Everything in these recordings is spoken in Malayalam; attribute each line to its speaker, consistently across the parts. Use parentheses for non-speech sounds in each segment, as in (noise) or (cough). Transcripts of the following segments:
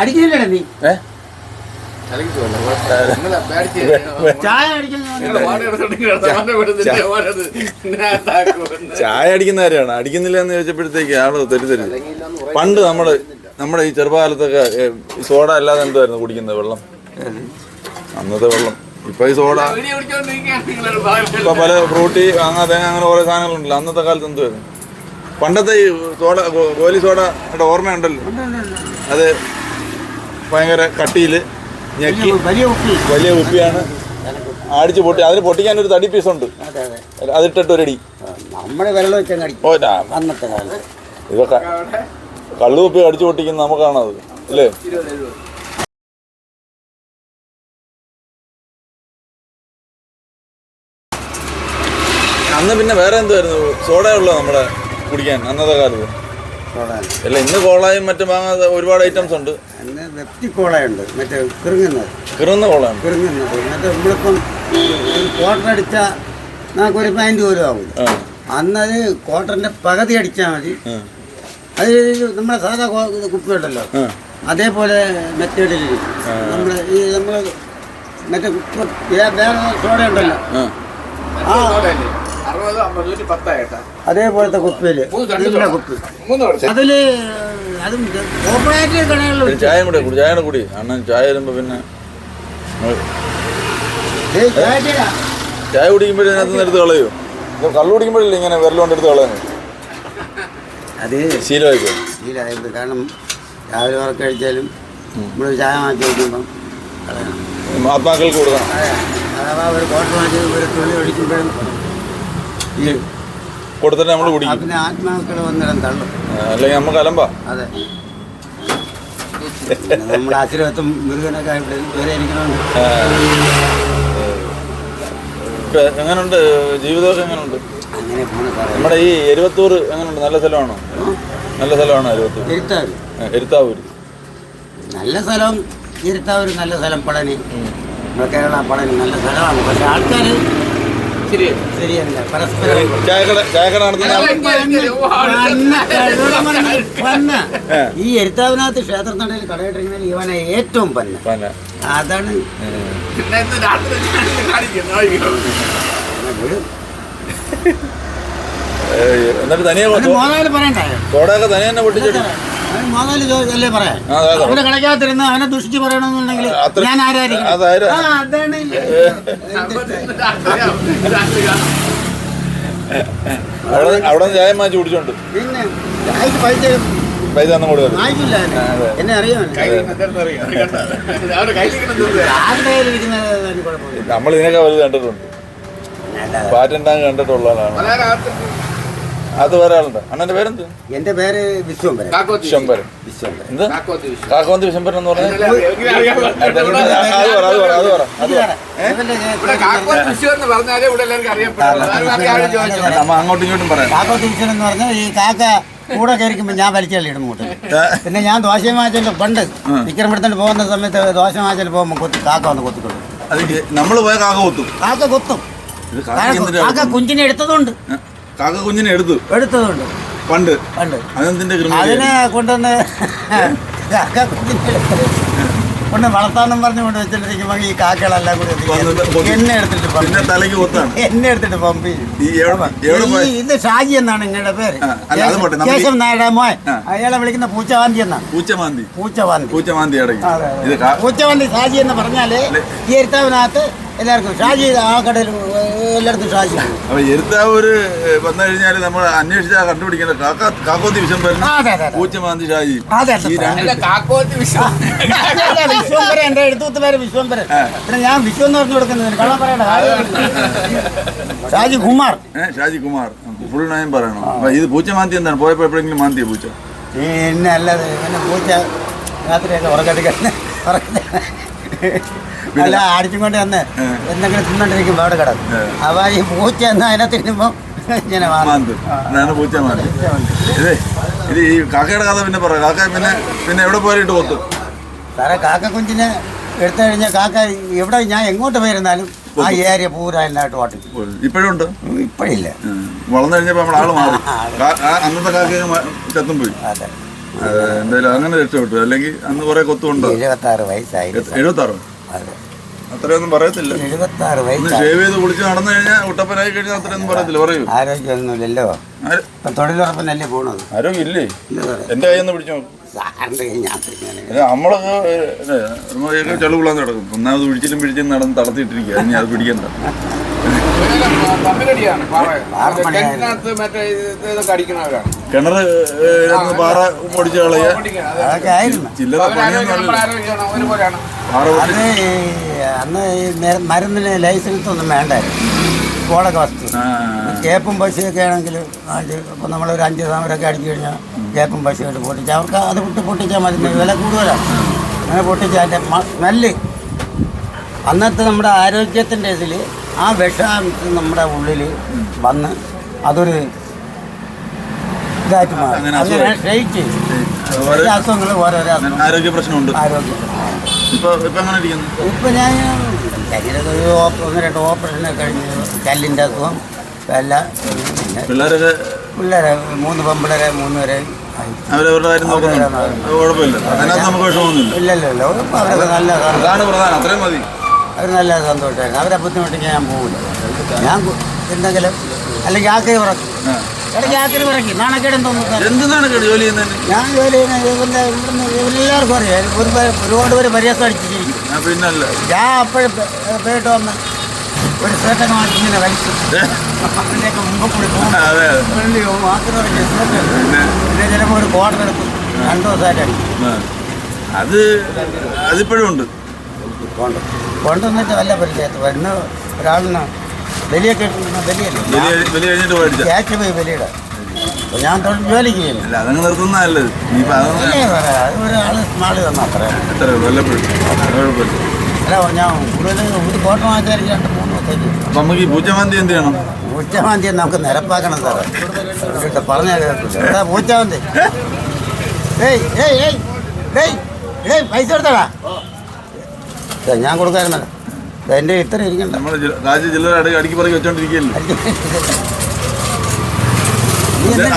Speaker 1: അടിക്കില്ലടേ നീ.
Speaker 2: ഏ?
Speaker 1: ചായ അടിക്കുന്ന
Speaker 2: ചായ അടിക്കുന്ന കാര്യമാണ്. അടിക്കുന്നില്ല എന്ന് ചോദിച്ചപ്പോഴത്തേക്ക് ആൾ തെറ്റിദ്ധരി പണ്ട് നമ്മൾ നമ്മുടെ ഈ ചെറുപ്പകാലത്തൊക്കെ സോഡ അല്ലാതെ എന്തായിരുന്നു കുടിക്കുന്നത്? വെള്ളം. അന്നത്തെ വെള്ളം. ഇപ്പൊ ഈ സോഡ ഇപ്പൊ പല ഫ്രൂട്ടി അങ്ങ തേങ്ങ അങ്ങനെ ഓരോ സാധനങ്ങളുണ്ടല്ലോ. അന്നത്തെ കാലത്ത് എന്തുവായിരുന്നു? പണ്ടത്തെ ഈ സോഡ ഗോലി സോഡ ഓർമ്മയുണ്ടല്ലോ. അത് ഭയങ്കര കട്ടിയിൽ ഞെക്കി.
Speaker 1: വലിയ ഉപ്പി
Speaker 2: വലിയ ഉപ്പിയാണ് അടിച്ച് പൊട്ടി. അതിന് പൊട്ടിക്കാൻ ഒരു തടി പീസ്
Speaker 1: ഉണ്ട്. അതെ
Speaker 2: അതിട്ടിട്ട് ഒരടി ഓ ഇതൊക്കെ കള്ളുകുപ്പി അടിച്ചു പൊട്ടിക്കുന്ന നമുക്കാണത്. അല്ലേ? അന്ന് പിന്നെ വേറെ എന്തുവായിരുന്നു? സോഡ ഉള്ളോ നമ്മുടെ കുടിക്കാൻ അന്നത്തെ കാലത്ത്. അല്ല ഇന്ന് കോളായും മറ്റു ഒരുപാട് ഐറ്റംസ് ഉണ്ട്.
Speaker 1: അന്ന് വെപ്തി കോളയുണ്ട്. മറ്റേ കിറുങ്ങുന്നത്
Speaker 2: കിറുന്ന കോളാണ്.
Speaker 1: കിറുങ്ങുന്നത് മറ്റേ നമ്മളിപ്പം ഒരു ക്വാർട്ടർ അടിച്ചാൽ പാന്റ് പോലും ആവും
Speaker 2: ആ.
Speaker 1: അന്നത് ക്വാർട്ടറിന്റെ പകുതി അടിച്ചാൽ മതി. അത് നമ്മുടെ സാധാ കുപ്പിയുണ്ടല്ലോ. അതേപോലെ മെത്തേഡിലിരിക്കും നമ്മൾ ഈ നമ്മൾ മറ്റേ വേറെ സോഡ ഉണ്ടല്ലോ
Speaker 2: ആ.
Speaker 1: അതേപോലത്തെ കുപ്പിയിൽ. ഇതിന്റെ കുപ്പി. അതിൽ അതും കടകളിൽ
Speaker 2: ചായ കൂടെ കുടി ചായ കൂടി. അണ്ണൻ ചായ വരുമ്പോ പിന്നെ ചായ കുടിക്കുമ്പോഴേ എടുത്ത് കളയോ? കള്ളു കുടിക്കുമ്പോഴല്ലേ ഇങ്ങനെ വിരലുകൊണ്ട് എടുത്ത് കളയുന്നത്
Speaker 1: അത്
Speaker 2: ശീലമായിക്കോ?
Speaker 1: ശീലമായത് കാരണം രാവിലെ ഉറക്കം കഴിച്ചാലും നമ്മൾ ചായ മാറ്റി വയ്ക്കുമ്പം കളയണം.
Speaker 2: ആത്മാക്കൾക്ക് കൊടുക്കണം.
Speaker 1: അതെ. അഥവാ ഒരു കോട്ട മാറ്റി ഒരു തുണി ഒഴിക്കുമ്പോഴും ഈ
Speaker 2: കൊടുത്തിട്ട് നമ്മൾ
Speaker 1: ആ
Speaker 2: കുടിക്കും.
Speaker 1: പിന്നെ ആത്മാക്കൾ വന്നിടം തള്ളും.
Speaker 2: അല്ലെങ്കിൽ നമുക്ക് അലമ്പാ
Speaker 1: അതെ. നമ്മുടെ ആശീർവാദത്തും മുരുകനൊക്കെ ഇവിടെ വരെ ഇരിക്കണമുണ്ട്.
Speaker 2: ആ. ഇപ്പൊ എങ്ങനുണ്ട്? ജീവിതമൊക്കെ എങ്ങനുണ്ട്?
Speaker 1: അങ്ങനെ പോണ സാറേ.
Speaker 2: നമ്മുടെ ഈ എരുവത്തൂർ എങ്ങനുണ്ട്? നല്ല സ്ഥലമാണോ? നല്ല സ്ഥലമാണോ എരുവത്തൂർ
Speaker 1: ഇരുത്താവൂർ
Speaker 2: ആ, എരുത്താവൂര്.
Speaker 1: നല്ല സ്ഥലം ഇരുത്താവൂർ നല്ല സ്ഥലം പളനി. നമ്മുടെ കേരള പളനി നല്ല സ്ഥലമാണ്. പക്ഷെ ആൾക്കാർ ശരിയല്ല. പരസ്പരം
Speaker 2: ചായക്കട നടത്തുന്ന.
Speaker 1: ഈ എരുത്താവിനകത്ത് ക്ഷേത്രത്തണ്ടയിൽ കടയിട്ടിരിക്കുന്ന ഇവനെ ഏറ്റവും പന്ന. അതാണ്.
Speaker 2: എന്നിട്ട് തനിയെ സോഡയൊക്കെ തനിയെ തന്നെ പൊട്ടിച്ചിട്ട്
Speaker 1: അവന് ദുഷിച്ച് പറയണമെന്നുണ്ടെങ്കിൽ ഞാൻ ആരായിരിക്കും? അതാണ്.
Speaker 2: അവിടെ അവിടെ ചായ മാച്ച് കുടിച്ചോണ്ട്.
Speaker 1: പിന്നെ ചായക്ക് പൈസ
Speaker 2: പൈസ ഒന്നും കൊടുക്കരുത്.
Speaker 1: വാങ്ങിക്കില്ല എന്നെ.
Speaker 3: അറിയാം.
Speaker 2: നമ്മൾ ഇതിനൊക്കെ വലുത് കണ്ടിട്ടുണ്ട്. പാറ്റൻ ടാങ്ക് കണ്ടിട്ടുള്ളതാണ് അത് വേറെ ആളുണ്ട്. അണ്ണന്റെ പേരെന്ത്?
Speaker 1: എന്റെ പേര് വിശ്വംബരൻ
Speaker 3: കാക്കോത്തി
Speaker 1: വിശ്വംബരൻ
Speaker 2: എന്ത്?
Speaker 3: കാക്കോത്തി
Speaker 2: വിശംബരൻ എന്ന് പറഞ്ഞാൽ
Speaker 3: കാക്കോത്തി
Speaker 2: അങ്ങോട്ടും ഇങ്ങോട്ടും പറയാം.
Speaker 1: കാക്ക തിരിച്ചൻ എന്ന് പറഞ്ഞാൽ ഈ കാക്ക കൂടെ കയറിക്കുമ്പോൾ ഞാൻ വലിച്ചള്ളിയിടും മൂട്ടിൽ പിന്നെ ഞാൻ ദോശ മാച്ചൽ പണ്ട് വിക്രമിടത്തോണ്ട് പോകുന്ന സമയത്ത് ദോശ മാച്ചൽ പോകുമ്പോൾ കൊത്തി കാക്ക വന്ന് കൊത്തിക്കൊള്ളു.
Speaker 2: നമ്മൾ നമ്മൾ പോയ കാക്ക കൊത്തും.
Speaker 1: കാക്ക കൊത്തും.
Speaker 2: കാക്ക
Speaker 1: കുഞ്ചിനെ എടുത്തതുകൊണ്ട്?
Speaker 2: കാക്ക കുഞ്ഞിനെ എടുത്തു.
Speaker 1: എടുത്തതുണ്ട്.
Speaker 2: പണ്ട്.
Speaker 1: പണ്ട്.
Speaker 2: അതെന്തിന്റെ
Speaker 1: അതിനെ കൊണ്ടുവന്ന് കാക്ക കുഞ്ഞിനെ കൊണ്ട് വളർത്താനും പറഞ്ഞു കൊണ്ട് വെച്ചിട്ടിരിക്കുമ്പോൾ ഈ കാക്കകളെല്ലാം കൂടി. എന്നെ എടുത്തിട്ട്
Speaker 2: പിന്നെ തലയ്ക്ക് കൊത്താണ്.
Speaker 1: എന്നെ എടുത്തിട്ട് പമ്പി. ഇത് ഷാജി എന്നാണ് നിങ്ങളുടെ പേര്. കേശവൻ നായരുടെ മോൻ. അയാളെ വിളിക്കുന്ന പൂച്ചവാന്തി എന്നാണ്. പൂച്ചവാന്തി.
Speaker 2: ഇത് കാ-
Speaker 1: പൂച്ചവണ്ടി ഷാജി എന്ന് പറഞ്ഞാൽ ഈ എരുത്താവിനകത്ത് എല്ലാവർക്കും ഷാജി ആ കടയിൽ എല്ലായിടത്തും ഷാജി.
Speaker 2: അപ്പൊ ഒരു വന്നു കഴിഞ്ഞാൽ നമ്മൾ അന്വേഷിച്ചാൽ കണ്ടുപിടിക്കേണ്ട കാക്ക കാക്കോത്തി
Speaker 1: വിഷം അതെ.
Speaker 2: പൂച്ചമാന്തി ഷാജി. ഈ രണ്ട്
Speaker 1: വിശ്വംഭരൻ എന്റെ എടുത്തുത്ത് പേര് വിശ്വംഭരൻ പിന്നെ ഞാൻ വിശ്വം എന്ന് പറഞ്ഞു കൊടുക്കുന്നത് കള്ളം പറയണ്ട ഷാജി കുമാർ.
Speaker 2: ഏഹ് ഷാജി കുമാർ. ഫുൾ നയം പറയണം. അപ്പൊ ഇത് പൂച്ചമാന്തി എന്താണ്? പോയപ്പോ എപ്പോഴെങ്കിലും മാന്തിയ പൂച്ച?
Speaker 1: പിന്നെ അല്ലാതെ പിന്നെ പൂച്ച രാത്രിയൊക്കെ ഉറക്കത്തി കിടന്ന് ഉറക്കത്തിൽ (laughs) അല്ല അടിച്ചും കൊണ്ട് വന്ന് എന്തെങ്കിലും തിന്നോണ്ടിരിക്കും അവിടെ കിടക്കും. അപ്പൊ ഈ പൂച്ച എന്നാ അതിനെ തിന്നുമ്പോ ഇങ്ങനെ മാറും.
Speaker 2: മാന്ത്. അതാണ് ഇത് ഇത് ഈ കാക്കയുടെ കഥ പിന്നെ പറയാം. കാക്ക പിന്നെ പിന്നെ എവിടെ പോയിട്ട് കൊത്തും?
Speaker 1: സാറേ കാക്ക കുഞ്ചിനെ എടുത്തു കഴിഞ്ഞാൽ കാക്ക എവിടെ ഞാൻ എങ്ങോട്ട് പോയിരുന്നാലും ആ ഏരിയ പൂര എല്ലായിട്ട് ഓട്ടിക്കും
Speaker 2: ഇപ്പോഴും ഉണ്ട്?
Speaker 1: ഇപ്പഴില്ല.
Speaker 2: വളർന്നു കഴിഞ്ഞപ്പോ നമ്മൾ ആൾ മാറി അന്നത്തെ കാക്കും ചത്തും പോയി.
Speaker 1: അത്.
Speaker 2: എന്തായാലും അങ്ങനെ രക്ഷപ്പെട്ടു. അല്ലെങ്കിൽ അന്ന് കുറെ കൊത്തുണ്ടോ
Speaker 1: എഴുപത്താറ് വയസ്സായി.
Speaker 2: എഴുപത്താറോ?
Speaker 1: അതെ.
Speaker 2: അത്രയൊന്നും പറയത്തില്ല.
Speaker 1: എഴുപത്താറ്
Speaker 2: ഒന്ന് ഷേവ് ചെയ്ത് കുളിച്ച് നടന്നു കഴിഞ്ഞാൽ ഉട്ടപ്പനായി കഴിഞ്ഞാൽ അത്രയൊന്നും പറയത്തില്ല. പറയൂ.
Speaker 1: ആരോഗ്യമൊന്നുമില്ലല്ലോ. തൊഴിലുറപ്പിനല്ലേ പോണത്?
Speaker 2: ആരോഗ്യമില്ലേ? ഇല്ല എന്റെ പിടിച്ചോ.
Speaker 1: കൈ പിടിക്കാനേ.
Speaker 2: ഇത് നമ്മളൊക്കെ ചെളുകുളാന്ന് കിടക്കും ഒന്നാമത് പിടിച്ചിലും പിടിച്ചും നടന്ന് തളർത്തിയിട്ടിരിക്കുക. ഇനി അത് പിടിക്കണ്ട.
Speaker 3: തമ്മിലടിയാണ്. മറ്റേ ഇത് ഇതൊക്കെ അടിക്കുന്നവരാണ്
Speaker 2: കിണർ പാറ പൊടിച്ച്
Speaker 3: ഓടിക്കണം.
Speaker 1: അതൊക്കെ ആയിരുന്നു.
Speaker 2: ചില്ലറ പാറ
Speaker 1: അന്ന് ഈ മരുന്നിന് ലൈസൻസ് ഒന്നും വേണ്ടായിരുന്നു. കോളൊക്കെ വസ്തു.
Speaker 2: ആ,
Speaker 1: കേപ്പും പശുവൊക്കെ ആണെങ്കിൽ ഇപ്പം നമ്മളൊരു അഞ്ച് സാമരൊക്കെ അടിച്ചു കഴിഞ്ഞാൽ കേപ്പും പശുവായിട്ട് പൊട്ടിച്ച് അവർക്ക് അത് വിട്ട് പൊട്ടിച്ചാൽ മതി. വില കൂടുതലാണ് അങ്ങനെ പൊട്ടിച്ച് അതിന്റെ സ്മെല്ല്. അന്നത്തെ നമ്മുടെ ആരോഗ്യത്തിന്റെ ഇതിൽ ആ വിഷാംശം നമ്മുടെ ഉള്ളിൽ വന്ന് അതൊരു ഇതായിട്ട് മാറും.
Speaker 2: അങ്ങനെ
Speaker 1: അങ്ങനെ
Speaker 2: അസുഖം.
Speaker 1: ക്ഷയിച്ച്
Speaker 2: ഓരോ
Speaker 1: അസുഖങ്ങൾ ഓരോരോ അസുഖം.
Speaker 2: ആരോഗ്യ പ്രശ്നമുണ്ട്
Speaker 1: ആരോഗ്യം
Speaker 2: ഇപ്പൊ ഇപ്പൊ എങ്ങനെ ഇരിക്കുന്നു?
Speaker 1: ഇപ്പം ഞാൻ ശരീരത്തിൽ ഒരു ഓപ്പ- ഒന്ന് രണ്ട് ഓപ്പറേഷനൊക്കെ കഴിഞ്ഞ് കല്ലിന്റെ അസുഖം അല്ല പിന്നെ
Speaker 2: പിള്ളേരൊക്കെ
Speaker 1: പിള്ളേരെ മൂന്ന് പെമ്പിള്ളേരെ മൂന്ന് പേരെ ആയി.
Speaker 2: അവരവരുടെ കാര്യം നോക്കുന്നുണ്ട്? അത് കുഴപ്പമില്ല. അതിനകത്ത് നമുക്ക് വിഷമമൊന്നുമില്ല.
Speaker 1: ഇല്ലല്ലോ ഇപ്പം അവരൊക്കെ നല്ല സന്തോഷം.
Speaker 2: അതാണ് പ്രധാനം. അത്രയും മതി.
Speaker 1: അവർ നല്ല സന്തോഷമായിരുന്നു. അവരെ ബുദ്ധിമുട്ടിക്കാൻ ഞാൻ പോകില്ല ഞാൻ കു- എന്തെങ്കിലും അല്ലെങ്കിൽ ആക്കരി ഉറക്കും
Speaker 2: ആ.
Speaker 1: നാണക്കേടും
Speaker 2: ജോലി ചെയ്യുന്നതിന്?
Speaker 1: ഞാൻ ജോലി ചെയ്യുന്ന അറിയാം. ഒരു ഒരുപാട് പേര് പരിഹാസം അടിച്ചിരിക്കും.
Speaker 2: പിന്നല്ല.
Speaker 1: ഞാൻ അപ്പോഴും പോയിട്ട് വന്ന് ഒരു സ്വേട്ടൊക്കെ മാറ്റി ഇങ്ങനെ വലിച്ചു. അതിന്റെയൊക്കെ മുമ്പ് കൂടി പോകും. മാത്രം
Speaker 2: പിന്നെ?
Speaker 1: ചിലപ്പോൾ ഒരു കോട്ടർ എടുക്കും രണ്ടു ദിവസമായിട്ട് അടിക്കും.
Speaker 2: അത് അതിപ്പോഴും ഉണ്ട്.
Speaker 1: കൊണ്ട് കൊണ്ടുവന്നിട്ട് വല്ല പരിചയത്ത് വരുന്ന ഒരാളിന് വലിയൊക്കെ ഇട്ടിരുന്ന വലിയല്ലേ
Speaker 2: വലിയ വലിയ
Speaker 1: വലിയുടെ ഞാൻ ജോലിക്ക്
Speaker 2: അതങ്ങ്
Speaker 1: സ്മാൾ തന്ന അത്ര.
Speaker 2: എത്ര
Speaker 1: അല്ല ഞാൻ കൂടുതൽ ഒരു കോട്ട വാങ്ങിച്ചാൽ രണ്ട് മൂന്ന് ദിവസത്തേക്ക്.
Speaker 2: അപ്പൊ നമുക്ക് ഈ പൂച്ചമന്തി എന്ത് ചെയ്യണം?
Speaker 1: പൂച്ചമാന്തി നമുക്ക് നിരപ്പാക്കണം സാറേ. പറഞ്ഞാൽ പൂച്ചമാന്തി. ഏയ് ഏയ് ഏയ് ഏയ് ഏയ് പൈസ കൊടുത്തടാ. ഞാൻ കൊടുക്കാറുണ്ടല്ലോ എന്റെ ഇത്ര ഇരിക്കണ്ട.
Speaker 2: നമ്മൾ രാജ്യ ജില്ലയുടെ അടിക്ക് അടുക്കി പറക്കി വെച്ചോണ്ടിരിക്കുകയല്ലേ?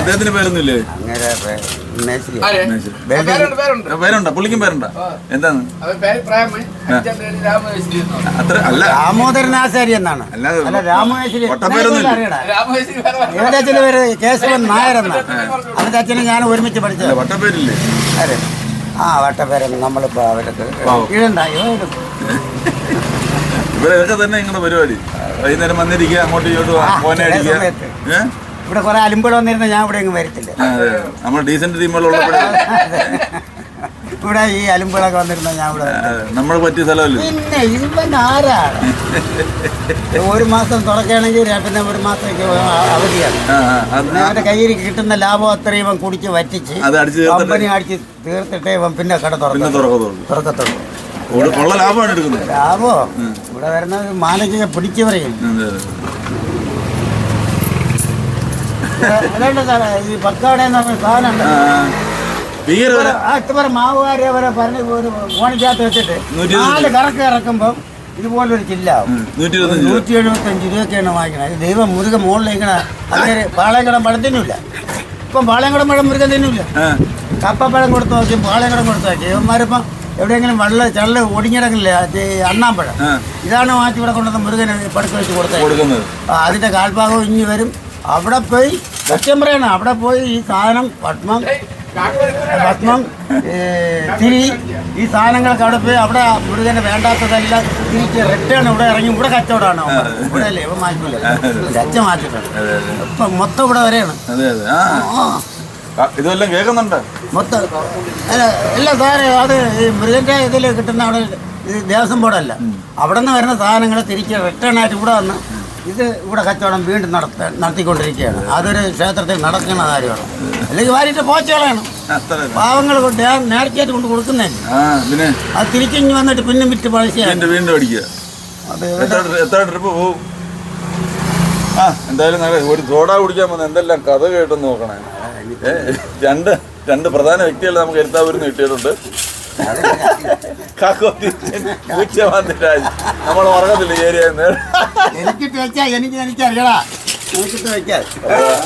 Speaker 2: അദ്ദേഹത്തിന്റെ പേരൊന്നുമില്ലേ?
Speaker 1: അങ്ങനെ മേശിരി.
Speaker 3: പേരുണ്ട്
Speaker 2: പുള്ളിക്കും പേരുണ്ടോ? എന്താണ്? അത്ര അല്ല.
Speaker 1: എന്നാണ്.
Speaker 2: അല്ല,
Speaker 1: അല്ല രാമേശ്വരി
Speaker 2: വട്ടപ്പേരൊന്നുമില്ല.
Speaker 1: അറിയടാ?
Speaker 3: അച്ഛന്റെ പേര്?
Speaker 1: കേശവൻ നായർ എന്നാണ്. അവന്റെ അച്ഛനും ഞാൻ ഒരുമിച്ച് പഠിച്ചത്.
Speaker 2: അല്ല, വട്ടപ്പേരില്ലേ?
Speaker 1: ആര്? ആ വട്ടപ്പേരൻ. നമ്മളിപ്പോ അവരൊക്കെ
Speaker 2: പാവം.
Speaker 1: ഇടണ്ട ഇവ ഇടും.
Speaker 2: തന്നെ നിങ്ങളുടെ പരിപാടി. വൈകുന്നേരം വന്നിരിക്കുക അങ്ങോട്ടും ഇങ്ങോട്ടും
Speaker 1: ഫോനെ
Speaker 2: അടിക്കുക?
Speaker 1: ഇവിടെ കുറെ അലുമ്പുകൾ വന്നിരുന്ന ഞാൻ ഇവിടെ വരത്തില്ല.
Speaker 2: നമ്മൾ ഡീസന്റ് ടീമുകളുള്ളപ്പോഴേ (laughs)
Speaker 1: ഇവിടെ ഈ അലുമ്പുകളൊക്കെ വന്നിരുന്ന ഞാൻ ഇവിടെ
Speaker 2: നമ്മൾ പറ്റിയ സ്ഥലമല്ലേ?
Speaker 1: പിന്നെ ഇവൻ ആരാണ്? ഒരു മാസം തുറക്കുകയാണെങ്കിൽ പിന്നെ ഒരു മാസം അവധിയാണ്. അവന്റെ കയ്യിൽ കിട്ടുന്ന ലാഭം അത്രയും ഇവൻ കുടിച്ച് വറ്റിച്ച്
Speaker 2: അത് അടിച്ച് തീർത്തിട്ട്?
Speaker 1: കമ്പനി അടിച്ച് തീർത്തിട്ടേ ഇവൻ പിന്നെ കട തുറക്കും
Speaker 2: തുറക്കത്തുള്ളൂ.
Speaker 1: തുറക്കത്തുള്ളൂ.
Speaker 2: ഉള്ള- ലാഭമാണ് എടുക്കുന്നത്.
Speaker 1: ലാഭോ? ഇവിടെ വരുന്ന മാനസിക പിടിച്ചു പറയും. ഈ എന്ന് പറഞ്ഞ മാവുകാരെ ഫോണിക്കകത്ത് വെച്ചിട്ട് നാല് കറക്ക് ഇറക്കുമ്പം ഇതുപോലൊരു ചില്ലാവും.
Speaker 2: ഉം, നൂറ്റി
Speaker 1: എഴുപത്തി അഞ്ച് രൂപയൊക്കെയാണ് വാങ്ങിക്കണത്. ദൈവം മുരുകൻ മുകളിലേക്കണ അങ്ങനെ പാളയങ്കടം പഴത്തിനുമില്ല ഇപ്പം പാളയങ്കടം പഴം മുരുകൻ കപ്പപ്പഴം കൊടുത്ത് നോക്കി പാളയങ്കടം കൊടുത്ത് നോക്കി. ഇവന്മാരിപ്പം എവിടെയെങ്കിലും വെള്ള ചെള്ള ഒടിഞ്ഞിടങ്ങില്ല അത് അണ്ണാമ്പഴം. ഇതാണ് മാറ്റി ഇവിടെ കൊണ്ടുവന്ന് മുരുകന് പടുക്ക വെച്ച് കൊടുത്തത്. അതിന്റെ കാൽഭാഗം ഇഞ്ഞി വരും. അവിടെ പോയി സത്യം പറയണം അവിടെ പോയി ഈ സാധനം പത്മം ഭസ്മം ഏ, തിരി ഈ സാധനങ്ങളൊക്കെ അവിടെ പോയി അവിടെ മുരുകന് വേണ്ടാത്തതെല്ലാം തിരിച്ച് റിട്ടേൺ ഇവിടെ ഇറങ്ങി ഇവിടെ കച്ചവടമാണ്. ഇവിടെ അല്ലേ ഇവ മാറ്റില്ല അച്ഛൻ മാറ്റിട്ടുണ്ട് ഇപ്പം മൊത്തം ഇവിടെ വരെയാണ്.
Speaker 2: ആ, ഇതെല്ലാം കേൾക്കുന്നുണ്ട്.
Speaker 1: മൊത്തം. അല്ല ഇല്ല സാറേ അത് ഈ മൃഗന്റെ ഇതിൽ കിട്ടുന്ന അവിടെ ഇത് ദേവസ്വം ബോർഡല്ല. അവിടെ നിന്ന് വരുന്ന സാധനങ്ങൾ തിരിച്ച് റിട്ടേൺ ആയിട്ട് ഇവിടെ വന്ന് ഇത് ഇവിടെ കച്ചവടം വീണ്ടും നടത്ത നടത്തിക്കൊണ്ടിരിക്കുകയാണ്. അതൊരു ക്ഷേത്രത്തിൽ നടക്കുന്ന കാര്യമാണ്. അല്ലെങ്കിൽ വാരിട്ട് പോച്ചകളാണ്. പാവങ്ങൾ കൊണ്ട് നേർച്ചയായിട്ട് കൊണ്ട് കൊടുക്കുന്നതല്ലേ? അത് തിരിച്ചിങ്ങി വന്നിട്ട് പിന്നെ വിറ്റ് പഴശയാണ്
Speaker 2: വീണ്ടും അടിക്കുക. എത്ര ട്രിപ്പ് പോവും? ആ എന്തായാലും ഒരു സോഡ കുടിക്കാൻ വന്ന എന്തെല്ലാം കഥ കേട്ടെന്ന് നോക്കണേ. രണ്ട് രണ്ട് പ്രധാന വ്യക്തികളെ നമുക്ക് എരുത്താവൂരിന്ന് കിട്ടിയിട്ടുണ്ട് കാക്കോത്തി പൂച്ചമാന്തിരാജ് നമ്മൾ ഉറങ്ങത്തില്ല ഈ ഏരിയ
Speaker 1: എനിക്ക് എനിക്കറിയടാ എനിക്കിട്ട് വെച്ചാൽ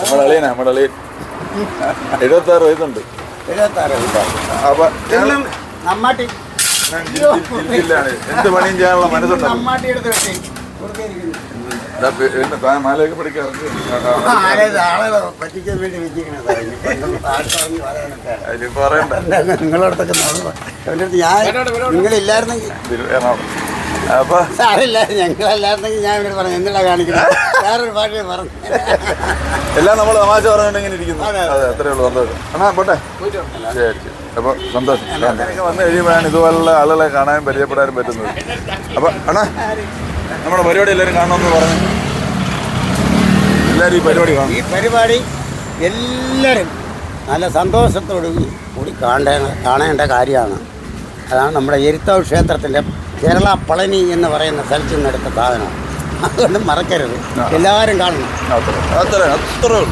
Speaker 2: നമ്മുടെ അളിയനാ നമ്മുടെ അളിയൻ. എഴുപത്തി ആറ് വയസ്സുണ്ട് അപ്പൊ എന്ത് പണിയും ചെയ്യാനുള്ള മനസ്സുണ്ടോ താൻ മാലയൊക്കെ പഠിക്കാറുണ്ട്
Speaker 1: നിങ്ങളടുത്തൊക്കെ ഞാൻ നിങ്ങളില്ലായിരുന്നെങ്കിൽ
Speaker 2: ഇതിൽ എറണാകുളം അപ്പൊ
Speaker 1: സാറില്ല ഞങ്ങളല്ലായിരുന്നെങ്കിൽ ഞാൻ ഇവിടെ പറഞ്ഞു എന്തിനാ കാണിക്കുന്നത്? വേറൊരു ഭാഷ പറഞ്ഞു.
Speaker 2: എല്ലാം നമ്മൾ തമാശ പറഞ്ഞുകൊണ്ടിങ്ങനെ ഇരിക്കുന്നു.
Speaker 1: അതെ,
Speaker 2: അതെ. അത്രേ ഉള്ളൂ സന്തോഷം എന്നാ പോട്ടെ? ശരി അപ്പോൾ അപ്പൊ സന്തോഷം. വന്നു കഴിയുമ്പോഴാണ് ഇതുപോലുള്ള ആളുകളെ കാണാൻ പരിചയപ്പെടാനും പറ്റുന്നത്. അപ്പൊ അണ്ണാ നമ്മുടെ പരിപാടി എല്ലാവരും കാണണമെന്ന് പറഞ്ഞു എല്ലാവരും ഈ പരിപാടി കാണും.
Speaker 1: ഈ പരിപാടി എല്ലാവരും നല്ല സന്തോഷത്തോടു കൂടി കാണേണ്ട കാണേണ്ട കാര്യമാണ്. അതാണ് നമ്മുടെ എരുത്താവ് ക്ഷേത്രത്തിന്റെ കേരള പളനി എന്ന് പറയുന്ന സ്ഥലത്ത് നിന്ന് എടുത്ത സാധനം. അതുകൊണ്ട് മറക്കരുത്. എല്ലാവരും കാണണം.
Speaker 2: അത്ര അത്രേ ഉള്ളൂ.